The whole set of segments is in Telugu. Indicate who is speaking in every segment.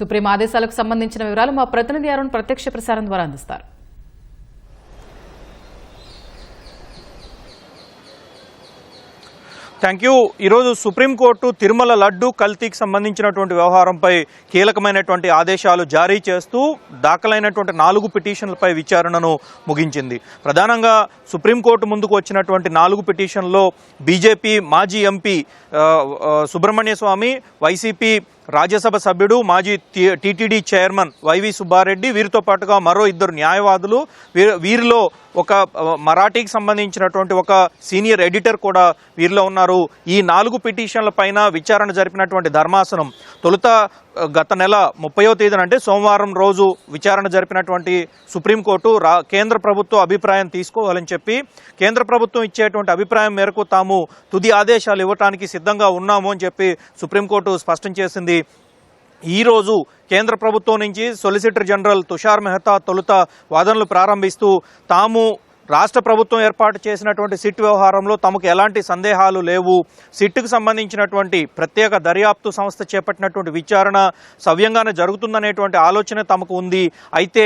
Speaker 1: సుప్రీం ఆదేశాలకు సంబంధించిన వివరాలు మా ప్రతినిధి అరుణ్ ప్రత్యక్ష ప్రసారం ద్వారా అందిస్తారు.
Speaker 2: Thank you. ఈరోజు సుప్రీంకోర్టు తిరుమల లడ్డు కల్తీకి సంబంధించినటువంటి వ్యవహారంపై కీలకమైనటువంటి ఆదేశాలు జారీ చేస్తూ దాఖలైనటువంటి నాలుగు పిటిషన్లపై విచారణను ముగించింది. ప్రధానంగా సుప్రీంకోర్టు ముందుకు వచ్చినటువంటి నాలుగు పిటిషన్లో బీజేపీ మాజీ ఎంపీ సుబ్రహ్మణ్య స్వామి వైసీపీ రాజ్యసభ సభ్యుడు మాజీ TTD TTD chairman YV Subba Reddy వీరితో పాటుగా మరో ఇద్దరు న్యాయవాదులు వీరిలో ఒక మరాఠీకి సంబంధించినటువంటి ఒక సీనియర్ ఎడిటర్ కూడా వీరిలో ఉన్నారు. ఈ నాలుగు పిటిషన్ల పైన విచారణ జరిపినటువంటి ధర్మాసనం తొలుత గత నెల ముప్పయో తేదీన అంటే సోమవారం రోజు విచారణ జరిపినటువంటి సుప్రీంకోర్టు రా కేంద్ర ప్రభుత్వ అభిప్రాయం తీసుకోవాలని చెప్పి కేంద్ర ప్రభుత్వం ఇచ్చేటువంటి అభిప్రాయం మేరకు తాము తుది ఆదేశాలు ఇవ్వటానికి సిద్ధంగా ఉన్నాము అని చెప్పి సుప్రీంకోర్టు స్పష్టం చేసింది. ఈరోజు కేంద్ర ప్రభుత్వం నుంచి సొలిసిటర్ జనరల్ తుషార్ మెహతా తొలుత వాదనలు ప్రారంభిస్తూ తాము రాష్ట్ర ప్రభుత్వం ఏర్పాటు చేసినటువంటి సిట్ వ్యవహారంలో తమకు ఎలాంటి సందేహాలు లేవు. సిట్కు సంబంధించినటువంటి ప్రత్యేక దర్యాప్తు సంస్థ చేపట్టినటువంటి విచారణ సవ్యంగానే జరుగుతుందనేటువంటి ఆలోచన తమకు ఉంది. అయితే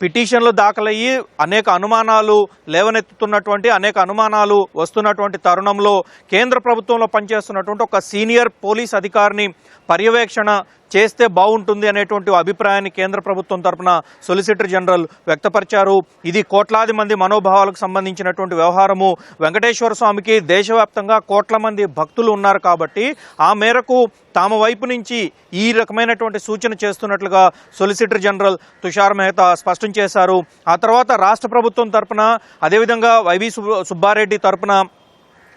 Speaker 2: పిటిషన్లు దాఖలయ్యి అనేక అనుమానాలు లేవనెత్తుతున్నటువంటి అనేక అనుమానాలు వస్తున్నటువంటి తరుణంలో కేంద్ర ప్రభుత్వంలో పనిచేస్తున్నటువంటి ఒక సీనియర్ పోలీస్ అధికారిని పర్యవేక్షణ చేస్తే బాగుంటుంది అనేటువంటి అభిప్రాయాన్ని కేంద్ర ప్రభుత్వం తరపున సొలిసిటర్ జనరల్ వ్యక్తపరిచారు. ఇది కోట్లాది మంది మనోభావాలకు సంబంధించినటువంటి వ్యవహారము. వెంకటేశ్వర స్వామికి దేశవ్యాప్తంగా కోట్ల మంది భక్తులు ఉన్నారు కాబట్టి ఆ మేరకు తామ వైపు నుంచి ఈ రకమైనటువంటి సూచన చేస్తున్నట్లుగా సొలిసిటర్ జనరల్ తుషార్ మెహతా స్పష్టం చేశారు. ఆ తర్వాత రాష్ట్ర ప్రభుత్వం తరపున అదేవిధంగా వైవి సుబ్బ- సుబ్బారెడ్డి తరపున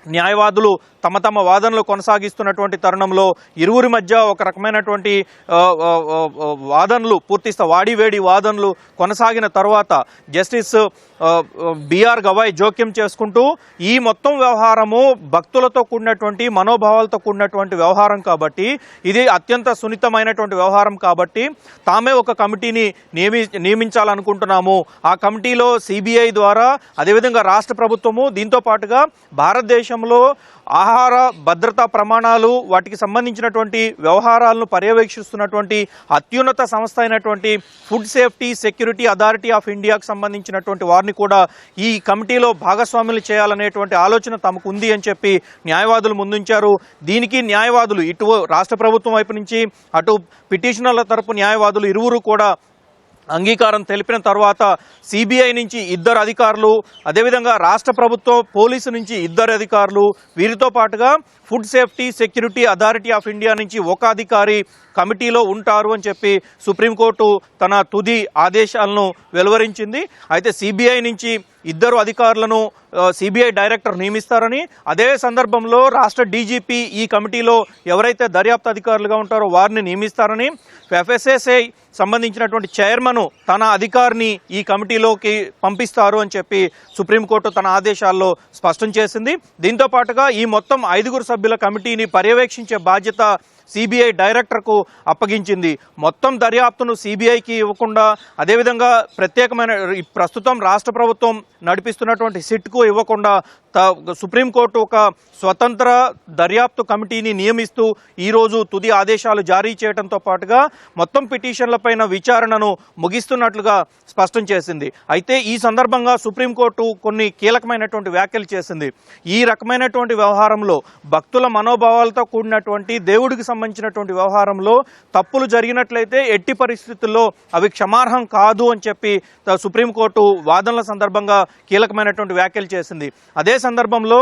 Speaker 2: న్యాయవాదులు తమ తమ వాదనలు కొనసాగిస్తున్నటువంటి తరుణంలో ఇరువురి మధ్య ఒక రకమైనటువంటి వాదనలు పూర్తిస్తా వాడివేడి వాదనలు కొనసాగిన తర్వాత జస్టిస్ బీఆర్ బిఆర్ గవాయ్ జోక్యం చేసుకుంటూ ఈ మొత్తం వ్యవహారము భక్తులతో కూడినటువంటి మనోభావాలతో కూడినటువంటి వ్యవహారం కాబట్టి ఇది అత్యంత సున్నితమైనటువంటి వ్యవహారం కాబట్టి తామే ఒక కమిటీని నియమి నియమించాలనుకుంటున్నాము. ఆ కమిటీలో సిబిఐ ద్వారా అదేవిధంగా రాష్ట్ర ప్రభుత్వము దీంతో పాటుగా భారతదేశంలో ఆహార భద్రతా ప్రమాణాలు వాటికి సంబంధించినటువంటి వ్యవహారాలను పర్యవేక్షిస్తున్నటువంటి అత్యున్నత సంస్థ అయినటువంటి food safety security authority of ఇండియాకు సంబంధించినటువంటి వారిని కూడా ఈ కమిటీలో భాగస్వాములు చేయాలనేటువంటి ఆలోచన తమకు ఉంది అని చెప్పి న్యాయవాదులు ముందుంచారు. దీనికి న్యాయవాదులు ఇటు రాష్ట్ర ప్రభుత్వం వైపు నుంచి అటు పిటిషనర్ల తరపు న్యాయవాదులు ఇరువురు కూడా అంగీకారం తెలిపిన తర్వాత సిబిఐ నుంచి ఇద్దరు అధికారులు అదేవిధంగా రాష్ట్ర ప్రభుత్వం పోలీసు నుంచి ఇద్దరు అధికారులు వీరితో పాటుగా food safety security authority of India నుంచి ఒక అధికారి కమిటీలో ఉంటారు అని చెప్పి సుప్రీంకోర్టు తన తుది ఆదేశాలను వెలువరించింది. అయితే సిబిఐ నుంచి ఇద్దరు అధికారులను సిబిఐ డైరెక్టర్ నియమిస్తారని అదే సందర్భంలో రాష్ట్ర డీజీపీ ఈ కమిటీలో ఎవరైతే దర్యాప్తు అధికారులుగా ఉంటారో వారిని నియమిస్తారని ఎఫ్ఎస్ఎస్ఐ సంబంధించినటువంటి చైర్మన్ తన అధికారిని ఈ కమిటీలోకి పంపిస్తారు అని చెప్పి సుప్రీంకోర్టు తన ఆదేశాల్లో స్పష్టం చేసింది. దీంతో పాటుగా ఈ మొత్తం ఐదుగురు సభ్యుల కమిటీని పర్యవేక్షించే బాధ్యత సిబిఐ డైరెక్టర్కు అప్పగించింది. మొత్తం దర్యాప్తును సిబిఐకి ఇవ్వకుండా అదేవిధంగా ప్రత్యేకమైన ప్రస్తుతం రాష్ట్ర ప్రభుత్వం నడిపిస్తున్నటువంటి సిట్కు ఇవ్వకుండా సుప్రీంకోర్టు ఒక స్వతంత్ర దర్యాప్తు కమిటీని నియమిస్తూ ఈరోజు తుది ఆదేశాలు జారీ చేయడంతో పాటుగా మొత్తం పిటిషన్లపైన విచారణను ముగిస్తున్నట్లుగా స్పష్టం చేసింది. అయితే ఈ సందర్భంగా సుప్రీంకోర్టు కొన్ని కీలకమైనటువంటి వ్యాఖ్యలు చేసింది. ఈ రకమైనటువంటి వ్యవహారంలో భక్తుల మనోభావాలతో కూడినటువంటి దేవుడికి సంబంధించినటువంటి వ్యవహారంలో తప్పులు జరిగినట్లయితే ఎట్టి పరిస్థితుల్లో అవి క్షమార్హం కాదు అని చెప్పి సుప్రీంకోర్టు వాదనల సందర్భంగా కీలకమైనటువంటి వ్యాఖ్యలు చేసింది. అదే సందర్భంలో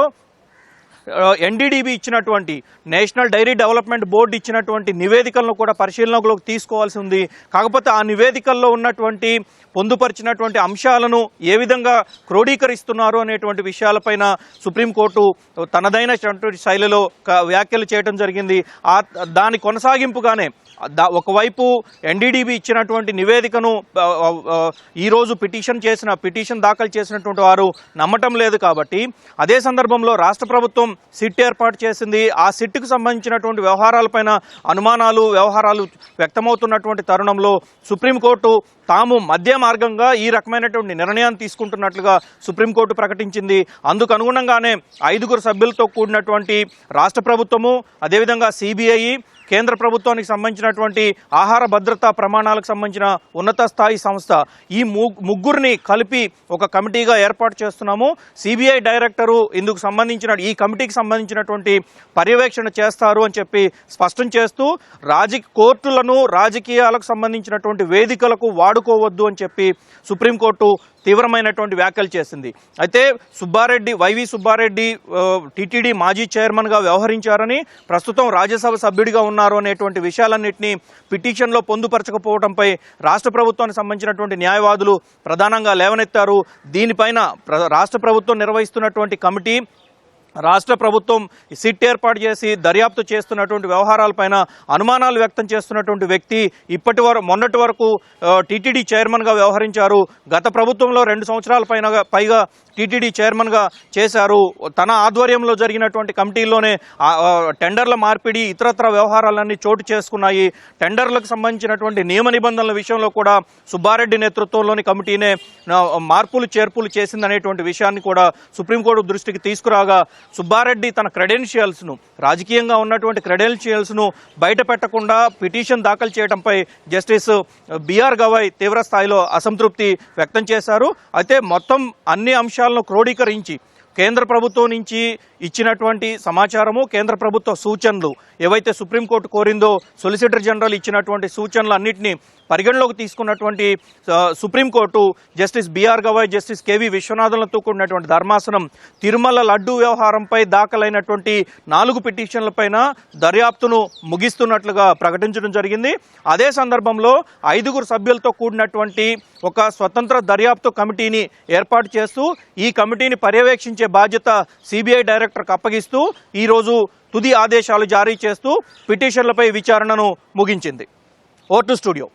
Speaker 2: ఎన్డీడీబీ ఇచ్చినటువంటి నేషనల్ డైరీ డెవలప్మెంట్ బోర్డు ఇచ్చినటువంటి నివేదికలను కూడా పరిశీలనలోకి తీసుకోవాల్సి ఉంది. కాకపోతే ఆ నివేదికల్లో ఉన్నటువంటి పొందుపరిచినటువంటి అంశాలను ఏ విధంగా క్రోడీకరిస్తున్నారు అనేటువంటి విషయాలపైన సుప్రీంకోర్టు తనదైనటువంటి శైలిలో క- వ్యాఖ్యలు చేయడం జరిగింది. ఆ దాని కొనసాగింపుగానే దా- ఒకవైపు ఎన్డీడీబీ ఇచ్చినటువంటి నివేదికను ఈరోజు పిటిషన్ చేసిన పిటిషన్ దాఖలు చేసినటువంటి వారు నమ్మటం లేదు కాబట్టి అదే సందర్భంలో రాష్ట్ర ప్రభుత్వం సిట్ ఏర్పాటు చేసింది. ఆ సిట్కు సంబంధించినటువంటి వ్యవహారాలపైన అనుమానాలు వ్యవహారాలు వ్యక్తమవుతున్నటువంటి తరుణంలో సుప్రీంకోర్టు తాము మధ్య మార్గంగా ఈ రకమైనటువంటి నిర్ణయాన్ని తీసుకుంటున్నట్లుగా సుప్రీంకోర్టు ప్రకటించింది. అందుకు అనుగుణంగానే ఐదుగురు సభ్యులతో కూడినటువంటి రాష్ట్ర ప్రభుత్వము అదేవిధంగా సిబిఐ కేంద్ర ప్రభుత్వానికి సంబంధించినటువంటి ఆహార భద్రతా ప్రమాణాలకు సంబంధించిన ఉన్నత స్థాయి సంస్థ. ఈ ముగ్గురిని కలిపి ఒక కమిటీగా ఏర్పాటు చేస్తున్నాము. సిబిఐ డైరెక్టరు ఇందుకు సంబంధించిన ఈ కమిటీకి సంబంధించినటువంటి పర్యవేక్షణ చేస్తారు అని చెప్పి స్పష్టం చేస్తూ రాజకీయ కోర్టులను రాజకీయాలకు సంబంధించినటువంటి వేదికలకు వాడుకోవద్దు అని చెప్పి సుప్రీంకోర్టు తీవ్రమైనటువంటి వ్యాఖ్యలు చేసింది. అయితే సుబ్బారెడ్డి వైవి సుబ్బారెడ్డి టీటీడీ మాజీ చైర్మన్గా వ్యవహరించారని ప్రస్తుతం రాజ్యసభ సభ్యుడిగా ఉన్నారు అనేటువంటి విషయాలన్నింటినీ పిటిషన్లో పొందుపరచకపోవడంపై రాష్ట్ర ప్రభుత్వానికి సంబంధించినటువంటి న్యాయవాదులు ప్రధానంగా లేవనెత్తారు. దీనిపైన ప్ర- రాష్ట్ర ప్రభుత్వం నిర్వహిస్తున్నటువంటి కమిటీ రాష్ట్ర ప్రభుత్వం సిట్ ఏర్పాటు చేసి దర్యాప్తు చేస్తున్నటువంటి వ్యవహారాలపైన అనుమానాలు వ్యక్తం చేస్తున్నటువంటి వ్యక్తి ఇప్పటి వరకు మొన్నటి వరకు టీటీడీ చైర్మన్గా వ్యవహరించారు. గత ప్రభుత్వంలో రెండు సంవత్సరాల పైన పైగా టీటీడీ చైర్మన్గా చేశారు. తన ఆధ్వర్యంలో జరిగినటువంటి కమిటీల్లోనే టెండర్ల మార్పిడి ఇతరత్ర వ్యవహారాలన్నీ చోటు చేసుకున్నాయి. టెండర్లకు సంబంధించినటువంటి నియమ నిబంధనల విషయంలో కూడా సుబ్బారెడ్డి నేతృత్వంలోని కమిటీనే మార్పులు చేర్పులు చేసిందనేటువంటి విషయాన్ని కూడా సుప్రీంకోర్టు దృష్టికి తీసుకురాగా సుబ్బారెడ్డి తన క్రెడెన్షియల్స్ను రాజకీయంగా ఉన్నటువంటి క్రెడెన్షియల్స్ను బయట పెట్టకుండా పిటిషన్ దాఖలు చేయడంపై జస్టిస్ బీఆర్ గవాయ్ తీవ్ర స్థాయిలో అసంతృప్తి వ్యక్తం చేశారు. అయితే మొత్తం అన్ని అంశాలను క్రోడీకరించి కేంద్ర ప్రభుత్వం నుంచి ఇచ్చినటువంటి సమాచారము కేంద్ర ప్రభుత్వ సూచనలు ఏవైతే సుప్రీంకోర్టు కోరిందో సొలిసిటర్ జనరల్ ఇచ్చినటువంటి సూచనలు అన్నింటినీ పరిగణలోకి తీసుకున్నటువంటి supreme court justice B R Gavai justice K V విశ్వనాథన్లతో కూడినటువంటి ధర్మాసనం తిరుమల లడ్డు వ్యవహారంపై దాఖలైనటువంటి నాలుగు పిటిషన్లపైన దర్యాప్తును ముగిస్తున్నట్లుగా ప్రకటించడం జరిగింది. అదే సందర్భంలో ఐదుగురు సభ్యులతో కూడినటువంటి ఒక స్వతంత్ర దర్యాప్తు కమిటీని ఏర్పాటు చేస్తూ ఈ కమిటీని పర్యవేక్షించే బాధ్యత సిబిఐ డైరెక్టర్కి అప్పగిస్తూ ఈరోజు తుది ఆదేశాలు జారీ చేస్తూ పిటిషన్లపై విచారణను ముగించింది. Vote studio.